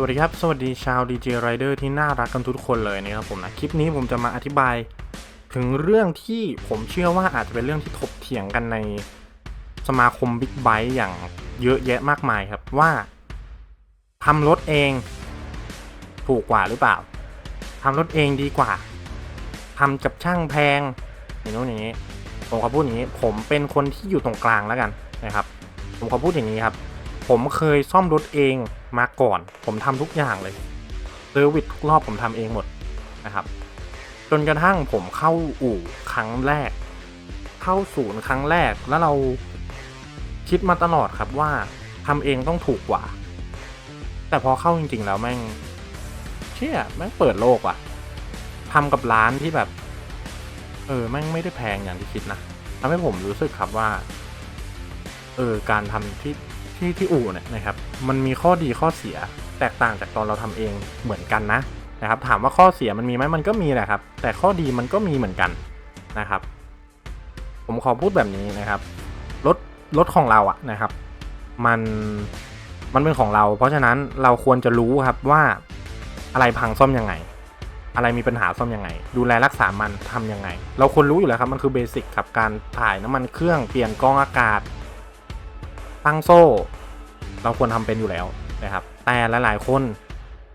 สวัสดีครับ สวัสดีชาว DJ Rider ที่น่ารักกันทุกคนเลยนะครับผมนะ คลิปนี้ผมจะมาอธิบาย ถึงเรื่องที่ผมเชื่อว่าอาจจะเป็นเรื่องที่ถกเถียงกันในสมาคมบิ๊กไบค์อย่างเยอะแยะมากมายครับว่าทำรถเองถูกกว่าหรือเปล่าทำรถเองดีกว่าทำกับช่างแพงอย่างนู้นอย่างนี้ ผมขอพูดอย่างนี้ ผมเป็นคนที่อยู่ตรงกลางแล้วกันนะครับ ผมขอพูดอย่างนี้ครับ ผมเคยซ่อมรถเองมาก่อน ผมทำทุกอย่างเลยเซอร์วิสทุกรอบผมทำเองหมดนะครับ จนกระทั่งผมเข้าอู่ครั้งแรก เข้าศูนย์ครั้งแรกแล้วเราคิดมาตลอดครับว่าทำเองต้องถูกกว่า แต่พอเข้าจริง ๆ แล้วแม่ง เชี่ยแม่งเปิดโลกว่ะทำกับร้านที่แบบ เออแม่งไม่ได้แพงอย่างที่คิดนะทำให้ผมรู้สึกครับว่า เออการทำที่ ที่ที่อู่เนี่ยนะครับมันมีข้อดีข้อเสียแตกต่างจากตอนเราทำเองเหมือนกันนะนะครับถามว่าข้อเสียมันมีไหมมันก็มีแหละครับ แต่ข้อดีมันก็มีเหมือนกันนะครับ ผมขอพูดแบบนี้นะครับรถรถของเราอะนะครับ มันมันเป็นของเรา เพราะฉะนั้นเราควรจะรู้ครับว่าอะไรพังซ่อมยังไง อะไรมีปัญหาซ่อมยังไง ดูแลรักษามันทำยังไง เราควรรู้อยู่แล้วครับมันคือเบสิกครับการถ่ายน้ำมันเครื่องเปลี่ยนกรองอากาศ ตั้งโซ่ เราควรทำเป็นอยู่แล้วนะครับ แต่หลาย ๆ คน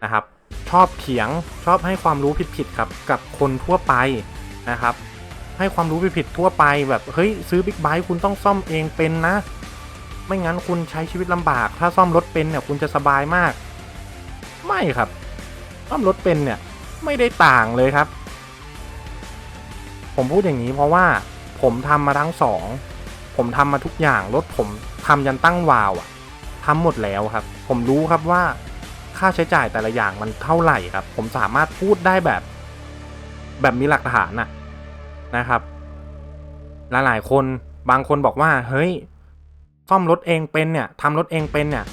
นะครับ ชอบเถียงชอบให้ความรู้ผิดๆครับกับคนทั่วไปนะครับ ให้ความรู้ผิดๆทั่วไปแบบเฮ้ยซื้อบิ๊กไบค์คุณต้องซ่อมเองเป็นนะ ไม่งั้นคุณใช้ชีวิตลำบาก ถ้าซ่อมรถเป็นเนี่ยคุณจะสบายมาก ไม่ครับ ซ่อมรถเป็นเนี่ยไม่ได้ต่างเลยครับ ผมพูดอย่างนี้เพราะว่าผมทำมาทั้งสองผมทำมาทุกอย่างรถผม ทำยันตั้งวาวอะทำหมดแล้วครับ ผมรู้ครับว่าค่าใช้จ่ายแต่ละอย่างมันเท่าไหร่ครับ ผมสามารถพูดได้แบบ แบบมีหลักฐานนะนะครับ หลายๆคนบางคนบอกว่า เฮ้ยซ่อมรถเองเป็นเนี่ยทำรถเองเป็นเนี่ย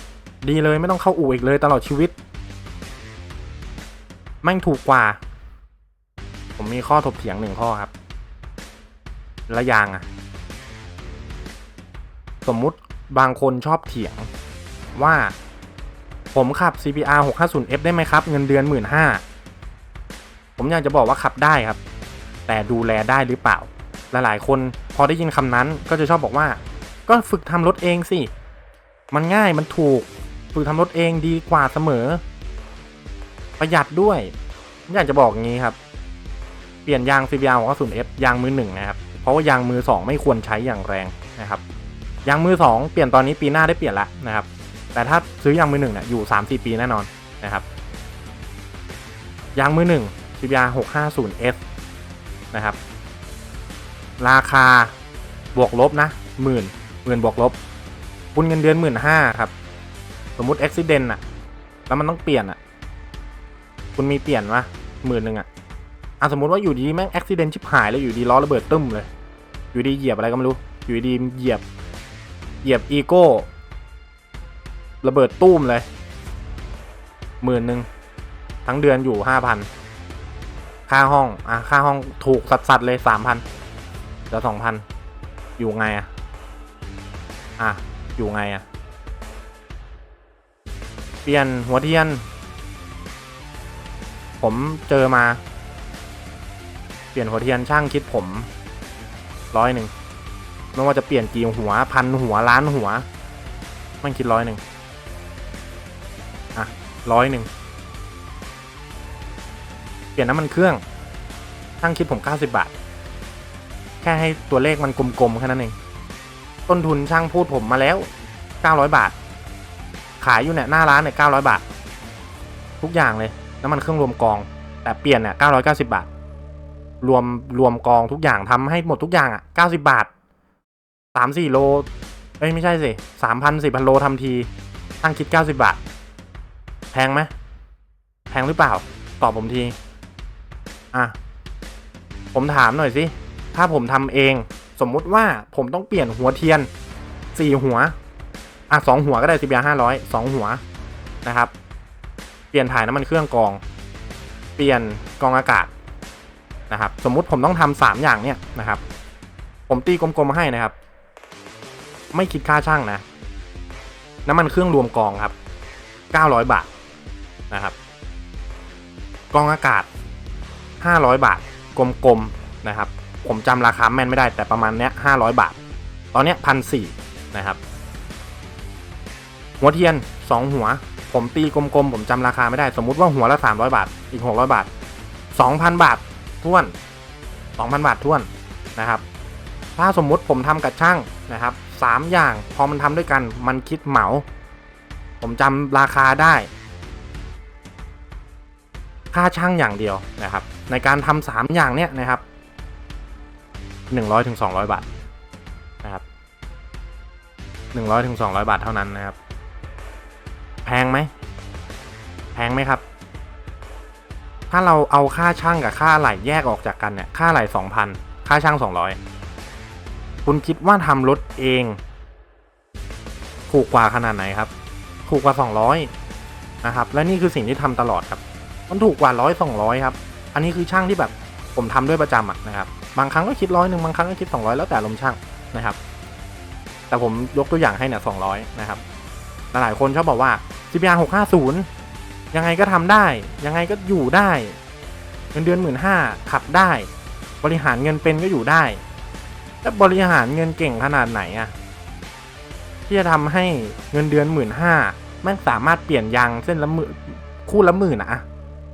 ดีเลยไม่ต้องเข้าอู่อีกเลยตลอดชีวิตแม่งถูกกว่า ผมมีข้อถกเถียงหนึ่งข้อครับและยางอะสมมุติ บางคนชอบเถียงว่าผมขับ CBR 650F ได้ไหมครับ เงินเดือน 1 5ื่นผมอยากจะบอกว่าขับได้ครับ แต่ดูแลได้หรือเปล่า หลายๆ คนพอได้ยินคำนั้นก็จะชอบบอกว่า ก็ฝึกทำรถเองสิ มันง่ายมันถูก ฝึกทำรถเองดีกว่าเสมอ ประหยัดด้วยผมอยากจะบอกงี้ครับ เปลี่ยนยาง CBR 650F ยางมือหนึ่งนะครับ เพราะว่ายางมือสองไม่ควรใช้อย่างแรงนะครับ ยางมือสองเปลี่ยนตอนนี้ปีหน้าได้เปลี่ยนละนะครับ แต่ถ้าซื้อยางมือหนึ่งเนี่ยอยู่สามสี่ปีแน่นอนนะครับยางมือหนึ่ง CBR 650S นะครับ ราคาบวกลบนะหมื่นหมื่นบวกลบคุณเงินเดือนหมื่นห้าครับ สมมติอุบิเหตุอะแล้วมันต้องเปลี่ยนอะคุณมีเปลี่ยนวะหมื่นหนึ่งอะอะสมมติว่าอยู่ดีแม่งอุบิเหตุชิบหายแล้วอยู่ดีล้อระเบิดตึ้มเลย อยู่ดีเหยียบอะไรก็ไม่รู้ อยู่ดีเหยียบ เหยียบอีโก้ ระเบิดตู้มเลยหมื่นหนึ่งทั้งเดือนอยู่ห้าพันค่าห้อง อะ ค่าห้องถูกสัดๆเลยสามพันเหลือสองพันอยู่ไงอะ อะ อยู่ไงอะ เปลี่ยนหัวเทียน ผมเจอมา เปลี่ยนหัวเทียนช่างคิดผมร้อยหนึ่ง ไม่ว่าจะเปลี่ยนกี่หัวพันหัวล้านหัว มันคิดร้อยหนึ่งอะร้อยหนึ่งเปลี่ยนน้ำมันเครื่องช่างคิดผมเก้าสิบาท แค่ให้ตัวเลขมันกลมๆแค่นั้นเองต้นทุนช่างพูดผมมาแล้วเก้าร้อยบาท ขายอยู่เนี่ยหน้าร้านเนี่ยเก้าร้อยบาท ทุกอย่างเลยน้ำมันเครื่องรวมกอง แต่เปลี่ยนเนี่ยเก้าร้อยเก้าสิบาท รวมรวมกองทุกอย่างทำให้หมดทุกอย่างอะเก้าสิบาท สามสี่โล เอ้ย ไม่ใช่สิสามพันสี่พันโลทำทีตั้งคิดเก้าสิบาท แพงไหมแพงหรือเปล่า ตอบผมที อะ ผมถามหน่อยสิ ถ้าผมทำเอง สมมุติว่าผมต้องเปลี่ยนหัวเทียนสี่หัว อะสองหัวก็ได้สิบยาห้าร้อยสองหัวนะครับ เปลี่ยนถ่ายน้ำมันเครื่องกอง เปลี่ยนกองอากาศนะครับ สมมุติผมต้องทำสามอย่างเนี่ยนะครับ ผมตีกลมๆมาให้นะครับ ไม่คิดค่าช่างนะ น้ำมันเครื่องรวมกองครับ 900 บาทนะครับ กองอากาศ 500 บาท กลมๆนะครับ ผมจำราคาแม่นไม่ได้แต่ประมาณเนี้ย500 บาท ตอนเนี้ยพันสี่นะครับ หัวเทียน 2 หัว ผมตีกลมๆ ผมจำราคาไม่ได้ สมมุติว่าหัวละ 300 บาท อีก 600 บาท 2,000 บาทท้วน 2,000 บาทท้วนนะครับ ถ้าสมมุติผมทำกับช่างนะครับ สามอย่าง พอมันทำด้วยกันมันคิดเหมา ผมจำราคาได้ ค่าช่างอย่างเดียวนะครับ ในการทำสามอย่างเนี้ยนะครับหนึ่งร้อยถึงสองร้อยบาทนะครับหนึ่งร้อยถึงสองร้อยบาทเท่านั้นนะครับ แพงไหมแพงไหมครับ ถ้าเราเอาค่าช่างกับค่าไหลแยกออกจากกันเนี่ยค่าไหล่สองพันค่าช่างสองร้อย คุณคิดว่าทำรถเอง ถูกกว่าขนาดไหนครับ ถูกกว่าสองร้อยนะครับ และนี่คือสิ่งที่ทำตลอดครับ มันถูกกว่าร้อยสองร้อยครับ อันนี้คือช่างที่แบบผมทำด้วยประจำะนะครับ บางครั้งก็คิดร้อยหนึ่งบางครั้งก็คิดสองร้อยแล้วแต่ลมช่างนะครับ แต่ผมยกตัวอย่างให้เนี่ยสองร้อยนะครับ หลายคนชอบบอกว่า CPR 650 ยังไงก็ทำได้ ยังไงก็อยู่ได้เงินเดือนหมื่นห้าขับได้ บริหารเงินเป็นก็อยู่ได้ แล้วบริหารเงินเก่งขนาดไหนอะที่จะทำให้เงินเดือนหมื่นห้าแม่งสามารถเปลี่ยนยางเส้นละหมื่นคู่ละหมื่นอะ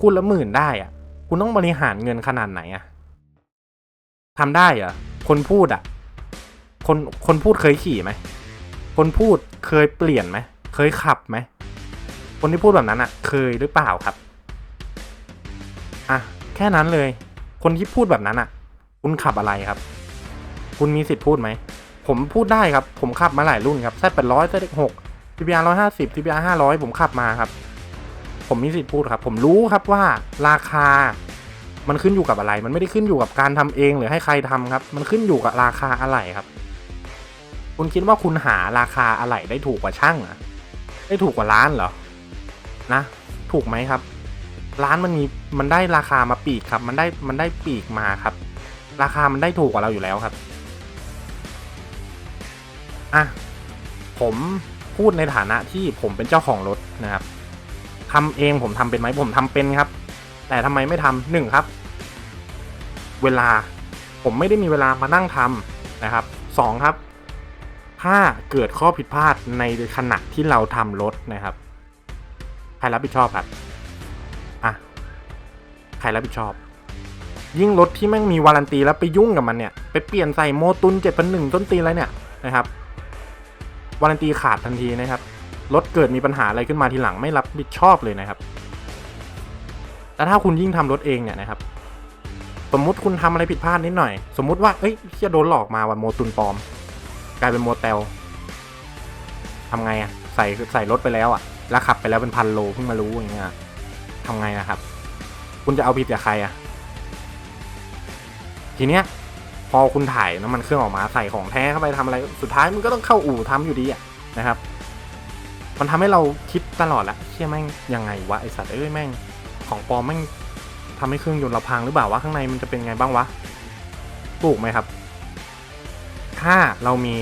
คู่ละหมื่นได้อะคุณต้องบริหารเงินขนาดไหนอะทำได้เหรอคนพูดอะคนคนพูดเคยขี่ไหมคนพูดเคยเปลี่ยนไหมเคยขับไหมคนที่พูดแบบนั้นอะเคยหรือเปล่าครับอะแค่นั้นเลย คนที่พูดแบบนั้นอะคุณขับอะไรครับ คุณมีสิทธิ์พูดไหม ผมพูดได้ครับ ผมขับมาหลายรุ่นครับแซดแปดร้อยแซดหกทีพีอาร์ร้อยห้าสิบทีพีอาร์ห้าร้อยผมขับมาครับ ผมมีสิทธิ์พูดครับ ผมรู้ครับว่าราคา มันขึ้นอยู่กับอะไร มันไม่ได้ขึ้นอยู่กับการทำเองหรือให้ใครทำครับ มันขึ้นอยู่กับราคาอะไหล่ครับ คุณคิดว่าคุณหาราคาอะไหล่ได้ถูกกว่าช่างเหรอได้ถูกกว่าร้านเหรอ นะ ถูกไหมครับ ร้านมันมี มันได้ราคามาปีกครับ มันได้ มันได้ปีกมาครับ ราคามันได้ถูกกว่าเราอยู่แล้วครับ อะผมพูดในฐานะที่ผมเป็นเจ้าของรถนะครับทำเองผมทำเป็นไหมผมทำเป็นครับ แต่ทำไมไม่ทำหนึ่งครับ เวลาผมไม่ได้มีเวลามานั่งทำนะครับสองครับ ถ้าเกิดข้อผิดพลาดในขณะที่เราทำรถนะครับใครรับผิดชอบครับอะใครรับผิดชอบ ยิ่งรถที่แม่งมีวารันตีแล้วไปยุ่งกับมันเนี่ย ไปเปลี่ยนใส่โมตุนเจ็ดพันหนึ่งต้นตีนอะไรเนี่ยนะครับ วารันตีขาดทันทีนะครับ รถเกิดมีปัญหาอะไรขึ้นมาทีหลังไม่รับผิดชอบเลยนะครับ แต่ถ้าคุณยิ่งทำรถเองเนี่ยนะครับ สมมุติคุณทำอะไรผิดพลาดนิดหน่อย สมมุติว่า เอ้ยจะโดนหลอกมาว่าโมตุนปลอม กลายเป็นโมเตลทำไงอะใส่ใส่รถไปแล้วอะแล้วขับไปแล้วเป็นพันโลเพิ่งมารู้อย่างเงี้ยทำไงนะครับ คุณจะเอาผิดกับใครอะทีเนี้ย อคุณถ่ายน้ำมันเครื่องออกมาใส่ของแท้เข้าไปทำอะไรสุดท้ายมันก็ต้องเข้าอู่ทำอยู่ดีอะนะครับ มันทำให้เราคิดตลอดละเชี่ยแม่งยังไงวะไอสัตว์เอ้ยแม่งของปลอมแม่งทำให้เครื่องยนต์เราพังหรือเปล่าวะข้างในมันจะเป็นไงบ้างวะถูกไหมครับ ถ้าเรามี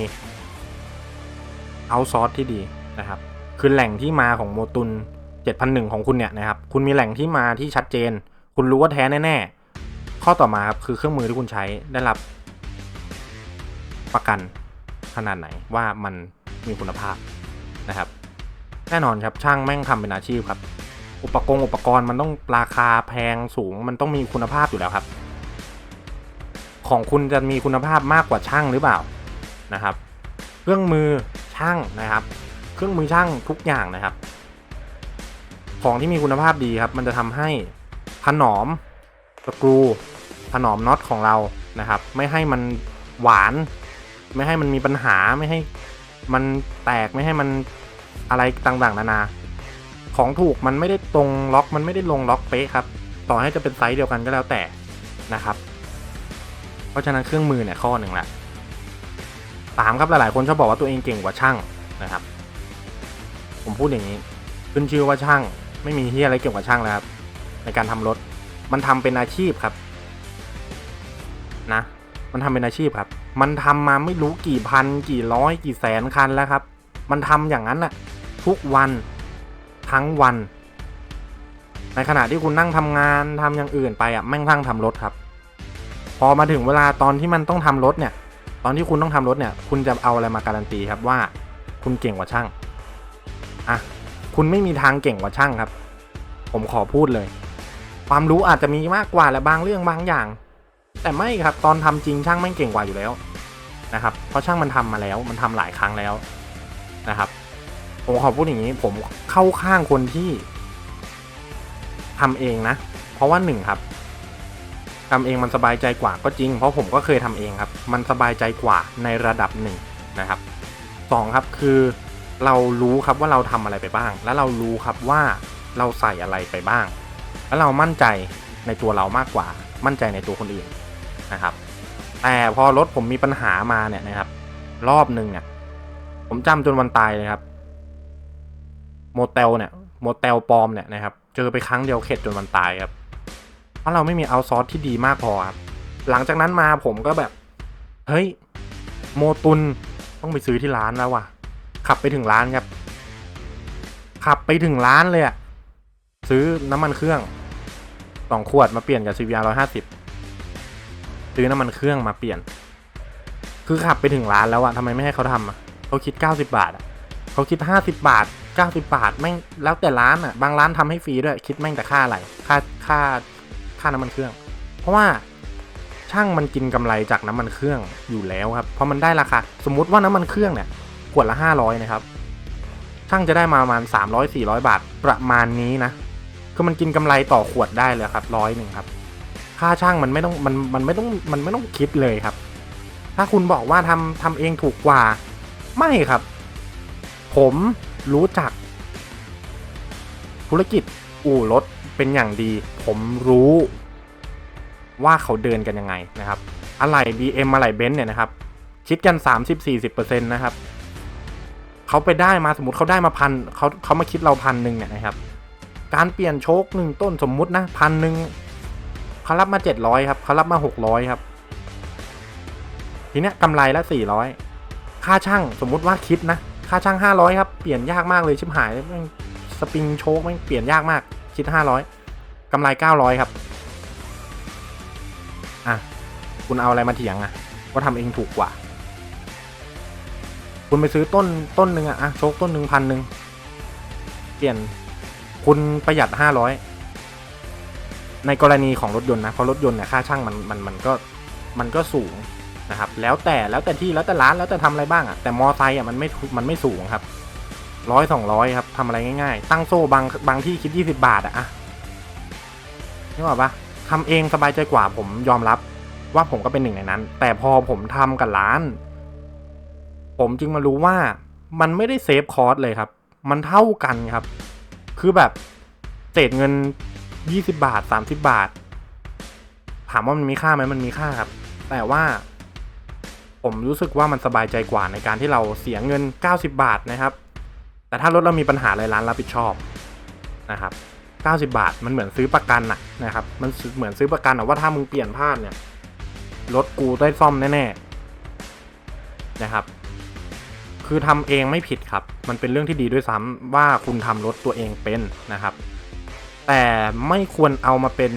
เอาซอร์สที่ดีนะครับ คือแหล่งที่มาของโมตุน7,001 ของคุณเนี่ยนะครับ คุณมีแหล่งที่มาที่ชัดเจน คุณรู้ว่าแท้แน่ๆ ข้อต่อมาครับคือเครื่องมือที่คุณใช้ได้รับ ประกันขนาดไหนว่ามันมีคุณภาพนะครับ แน่นอนครับช่างแม่งทำเป็นอาชีพครับ อุปกรณ์อุปกรณ์มันต้องราคาแพงสูง มันต้องมีคุณภาพอยู่แล้วครับ ของคุณจะมีคุณภาพมากกว่าช่างหรือเปล่านะครับ เครื่องมือช่างนะครับ เครื่องมือช่างทุกอย่างนะครับ ของที่มีคุณภาพดีครับ มันจะทำให้ถนอมสกรูถนอมน็อตของเรานะครับ ไม่ให้มันหวาน ไม่ให้มันมีปัญหาไม่ให้มันแตกไม่ให้มันอะไรต่างๆ นานา ของถูกมันไม่ได้ตรงล็อกมันไม่ได้ลงล็อกเป๊ะครับ ต่อให้จะเป็นไซส์เดียวกันก็แล้วแต่นะครับ เพราะฉะนั้นเครื่องมือเนี่ยข้อหนึ่งละสามครับหลายๆคนชอบบอกว่าตัวเองเก่งกว่าช่างนะครับ ผมพูดอย่างนี้ขึ้นชื่อว่าช่าง ไม่มีที่อะไรเกี่ยวกับช่างแล้วครับในการทำรถ มันทำเป็นอาชีพครับ นะ มันทำเป็นอาชีพครับ มันทำมาไม่รู้กี่พัน กี่ร้อยกี่แสนคันแล้วครับ มันทำอย่างนั้นน่ะทุกวันทั้งวัน ในขณะที่คุณนั่งทำงานทำอย่างอื่นไปอะแม่งทั้งทำรถครับ พอมาถึงเวลาตอนที่มันต้องทำรถเนี่ย ตอนที่คุณต้องทำรถเนี่ย คุณจะเอาอะไรมาการันตีครับว่า คุณเก่งกว่าช่างอะคุณไม่มีทางเก่งกว่าช่างครับ ผมขอพูดเลย ความรู้อาจจะมีมากกว่าและบางเรื่องบางอย่าง แต่ไม่ครับตอนทำจริงช่างแม่งเก่งกว่าอยู่แล้วนะครับ เพราะช่างมันทำมาแล้วมันทำหลายครั้งแล้วนะครับ ผมขอพูดอย่างนี้ผมเข้าข้างคนที่ทำเองนะ เพราะว่าหนึ่งครับทำเองมันสบายใจกว่าก็จริง เพราะผมก็เคยทำเองครับ มันสบายใจกว่าในระดับหนึ่งนะครับสองครับคือเรารู้ครับว่าเราทำอะไรไปบ้าง แล้วเรารู้ครับว่าเราใส่อะไรไปบ้าง แล้วเรามั่นใจในตัวเรามากกว่า มั่นใจในตัวคนอื่น นะครับ แต่พอรถผมมีปัญหามาเนี่ยนะครับ รอบหนึ่งเนี่ยผมจำจนวันตายเลยครับโมเตลเนี่ยโมเตลปลอมเนี่ยนะครับเจอไปครั้งเดียวเข็ดจนวันตายครับ เพราะเราไม่มีเอาซอสที่ดีมากพอครับ หลังจากนั้นมาผมก็แบบ เฮ้ย โมตุนต้องไปซื้อที่ร้านแล้วว่ะ ขับไปถึงร้านครับ ขับไปถึงร้านเลยอะซื้อน้ำมันเครื่องสองขวดมาเปลี่ยนกับ CVR ร้อยห้าสิบ ซื้อน้ำมันเครื่องมาเปลี่ยน คือขับไปถึงร้านแล้วอะทำไมไม่ให้เขาทำอะเขาคิดเก้าสิบาทอะเขาคิดห้าสิบาทเก้าสิบาทแม่งแล้วแต่ร้านอะบางร้านทำให้ฟรีด้วย คิดแม่งแต่ค่าอะไรค่าค่าค่าน้ำมันเครื่อง เพราะว่าช่างมันกินกำไรจากน้ำมันเครื่องอยู่แล้วครับ เพราะมันได้ราคาสมมุติว่าน้ำมันเครื่องเนี่ยขวดละห้าร้อยนะครับช่างจะได้มาประมาณสามร้อยสี่ร้อยบาทประมาณนี้นะ คือมันกินกำไรต่อขวดได้เลยครับร้อยหนึ่งครับ ค่าช่างมันไม่ต้องมันมันไม่ต้องมันไม่ต้องคิดเลยครับ ถ้าคุณบอกว่าทำทำเองถูกกว่า ไม่ครับ ผมรู้จัก ธุรกิจอู่รถเป็นอย่างดี ผมรู้ว่าเขาเดินกันยังไงนะครับ อะไร BM อะไรเบนซ์เนี่ยนะครับ คิดกัน 30-40%นะครับ เขาไปได้มาสมมติเขาได้มาพันเขาเขามาคิดเราพันหนึ่งเนี่ยนะครับ การเปลี่ยนโชคหนึ่งต้นสมมุตินะพันหนึ่ง เขารับมาเจ็ดร้อยครับเขารับมาหกร้อยครับ ทีเนี้ยกำไรละสี่ร้อยค่าช่างสมมุติว่าคิดนะ ค่าช่างห้าร้อยครับ เปลี่ยนยากมากเลยชิบหายสปริงโชคแม่เปลี่ยนยากมาก คิดห้าร้อยกำไรเก้าร้อยครับ อะ คุณเอาอะไรมาเถียงอะว่าทำเองถูกกว่า คุณไปซื้อต้นต้นหนึ่งอะอะโชคต้นหนึ่งพันหนึ่ง เปลี่ยน คุณประหยัดห้าร้อย ในกรณีของรถยนต์นะเพราะรถยนต์เนี่ยค่าช่างมันมันมันก็มันก็สูงนะครับ แล้วแต่แล้วแต่ที่แล้วแต่ร้านแล้วแต่ทำอะไรบ้างอะแต่มอไซค์อะมันไม่มันไม่สูงครับร้อยสองร้อยครับทำอะไรง่ายๆ ตั้งโซ่บางบางที่คิดยี่สิบาทอะอะนึกออกปะทำเองสบายใจกว่าผมยอมรับ ว่าผมก็เป็นหนึ่งในนั้น แต่พอผมทำกับร้าน ผมจึงมารู้ว่ามันไม่ได้เซฟคอร์สเลยครับ มันเท่ากันครับ คือแบบเศษเงิน 20 บาท 30 บาท ถามว่ามันมีค่าไหมมันมีค่าครับ แต่ว่า ผมรู้สึกว่ามันสบายใจกว่าในการที่เราเสียเงิน 90 บาทนะครับ แต่ถ้ารถเรามีปัญหาอะไรร้านรับผิดชอบนะครับ90 บาท มันเหมือนซื้อประกันอะนะครับ มันเหมือนซื้อประกันอะว่าถ้ามึงเปลี่ยนพลาดเนี่ยรถกูได้ซ่อมแน่ๆนะครับ คือทำเองไม่ผิดครับ มันเป็นเรื่องที่ดีด้วยซ้ำว่าคุณทำรถตัวเองเป็นนะครับ แต่ไม่ควรเอามาเป็น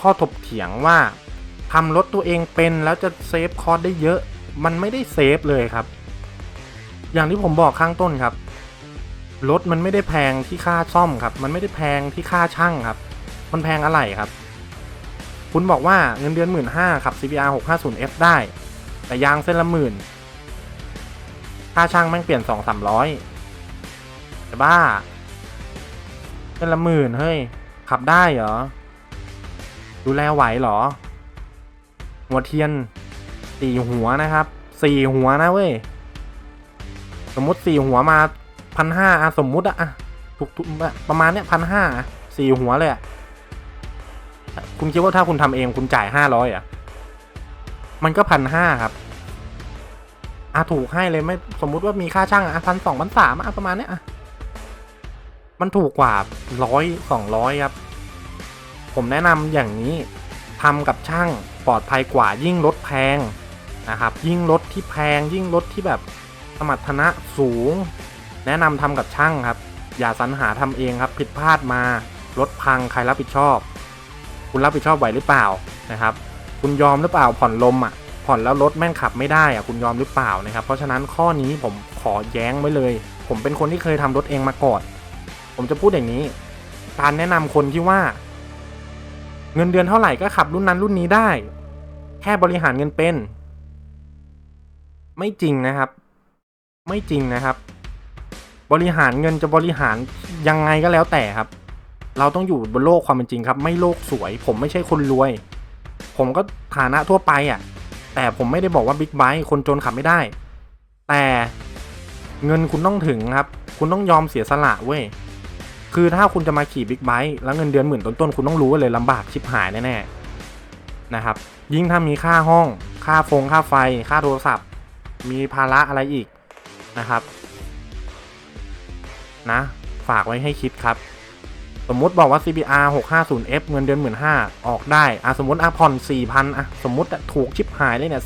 ข้อถกเถียงว่าทำรถตัวเองเป็นแล้วจะเซฟคอสได้เยอะ มันไม่ได้เซฟเลยครับ อย่างที่ผมบอกข้างต้นครับ รถมันไม่ได้แพงที่ค่าซ่อมครับ มันไม่ได้แพงที่ค่าช่างครับ มันแพงอะไรครับ คุณบอกว่าเงินเดือนหมื่นห้าขับ CBR 650F ได้ แต่ยางเส้นละหมื่น ค่าช่างแม่งเปลี่ยนสองสามร้อยแต่บ้า เป็นละหมื่นเฮ้ย ขับได้เหรอ ดูแลไหวเหรอ หัวเทียนสี่หัวนะครับสี่หัวนะเว้ย สมมติสี่หัวมาพันห้าอะสมมุติอะถูกถูกประมาณเนี้ยพันห้าสี่หัวเลยอะคุณคิดว่าถ้าคุณทำเองคุณจ่ายห้าร้อยอะมันก็พันห้าครับอะถูกให้เลยไม่สมมุติว่ามีค่าช่างอะพันสองพันสามอะประมาณเนี้ยอะ มันถูกกว่าร้อยสองร้อยครับ ผมแนะนำอย่างนี้ทำกับช่างปลอดภัยกว่ายิ่งรถแพงนะครับ ยิ่งรถที่แพง ยิ่งรถที่แบบสมรรถนะสูง แนะนำทำกับช่างครับ อย่าสรรหาทำเองครับ ผิดพลาดมารถพังใครรับผิดชอบ คุณรับผิดชอบไหวหรือเปล่านะครับ คุณยอมหรือเปล่าผ่อนลมอะผ่อนแล้วรถแม่งขับไม่ได้อะคุณยอมหรือเปล่านะครับ เพราะฉะนั้นข้อนี้ผมขอแย้งไว้เลย ผมเป็นคนที่เคยทำรถเองมาก่อน ผมจะพูดอย่างนี้ การแนะนำคนที่ว่า เงินเดือนเท่าไหร่ก็ขับรุ่นนั้นรุ่นนี้ได้ แค่บริหารเงินเป็น ไม่จริงนะครับ ไม่จริงนะครับ บริหารเงินจะบริหารยังไงก็แล้วแต่ครับ เราต้องอยู่บนโลกความเป็นจริงครับ ไม่โลกสวย ผมไม่ใช่คนรวย ผมก็ฐานะทั่วไปอะ แต่ผมไม่ได้บอกว่าบิ๊กไบค์คนจนขับไม่ได้ แต่เงินคุณต้องถึงครับ คุณต้องยอมเสียสละเว้ย คือถ้าคุณจะมาขี่บิ๊กไบค์แล้วเงินเดือนหมื่นต้นๆ คุณต้องรู้เลยลำบากชิบหายแน่ๆนะครับ ยิ่งถ้ามีค่าห้อง ค่าฟงค่าไฟ ค่าโทรศัพท์ มีภาระอะไรอีกนะครับ นะ ฝากไว้ให้คิดครับ สมมติบอกว่า CBR 650F เงินเดือน15,000ออกได้อะสมมติอะผ่อน4,000อะสมมติถูกชิบหายเลยเนี่ย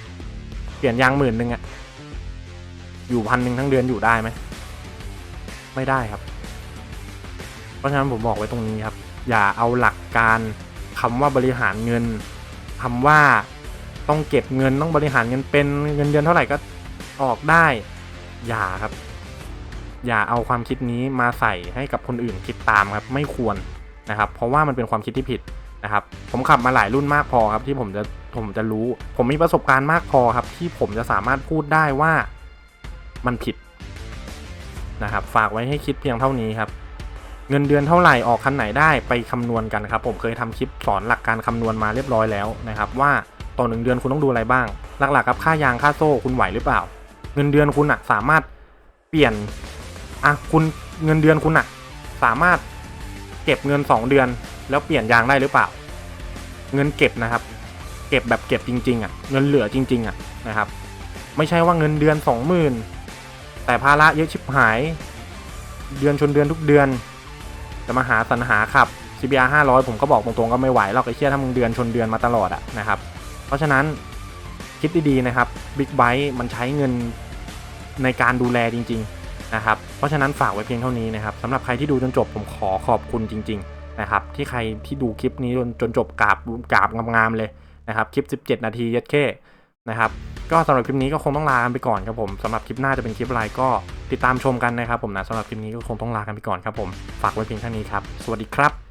4,000เปลี่ยนยางหมื่นหนึ่งอะอยู่พันหนึ่งทั้งเดือนอยู่ได้ไหม ไม่ได้ครับ เพราะฉะนั้นผมบอกไว้ตรงนี้ครับ อย่าเอาหลักการคำว่าบริหารเงินคำว่าต้องเก็บเงินต้องบริหารเงินเป็นเงินเดือนเท่าไหร่ก็ออกได้ อย่าครับ อย่าเอาความคิดนี้มาใส่ให้กับคนอื่นคิดตามครับ ไม่ควรนะครับ เพราะว่ามันเป็นความคิดที่ผิดนะครับ ผมขับมาหลายรุ่นมากพอครับ ที่ผมจะผมจะรู้ ผมมีประสบการณ์มากพอครับ ที่ผมจะสามารถพูดได้ว่ามันผิดนะครับ ฝากไว้ให้คิดเพียงเท่านี้ครับ เงินเดือนเท่าไหร่ออกคันไหนได้ไปคำนวณกันครับผมเคยทำคลิปสอนหลักการคำนวณมาเรียบร้อยแล้วนะครับว่าต่อหนึ่งเดือนคุณต้องดูอะไรบ้าง หลักๆกับค่ายางค่าโซ่คุณไหวหรือเปล่า เงินเดือนคุณอะสามารถเปลี่ยนอะคุณเงินเดือนคุณอะสามารถเก็บเงิน 2 เดือน แล้วเปลี่ยนยางได้หรือเปล่า เงินเก็บนะครับ เก็บแบบเก็บจริงๆอะเงินเหลือจริง ๆอะนะครับ ไม่ใช่ว่าเงินเดือน 20,000 แต่ภาระเยอะชิบหาย เดือนชนเดือนทุกเดือน จะมาหาสรรหาขับ CBR 500 ผมก็บอกตรงๆก็ไม่ไหวหรอกไอ้เชี่ยถ้ามึงเดือนชนเดือนมาตลอดอะนะครับ เพราะฉะนั้นคิดดีๆนะครับ Big b i t e มันใช้เงินในการดูแลจริง ๆนะครับ เพราะฉะนั้นฝากไว้เพียงเท่านี้นะครับสำหรับใครที่ดูจนจบผมขอขอบคุณจริง ๆนะครับ ที่ใครที่ดูคลิปนี้จนจนจบกราบกราบงามๆเลยนะครับคลิป 17 นาทีย็ดแค่นะครับ ก็สำหรับคลิปนี้ก็คงต้องลากันไปก่อนครับผมสำหรับคลิปหน้าจะเป็นคลิปอะไรก็ติดตามชมกันนะครับผมนะสำหรับคลิปนี้ก็คงต้องลากันไปก่อนครับผมฝากไว้เพียงเท่านี้ครับ สวัสดีครับ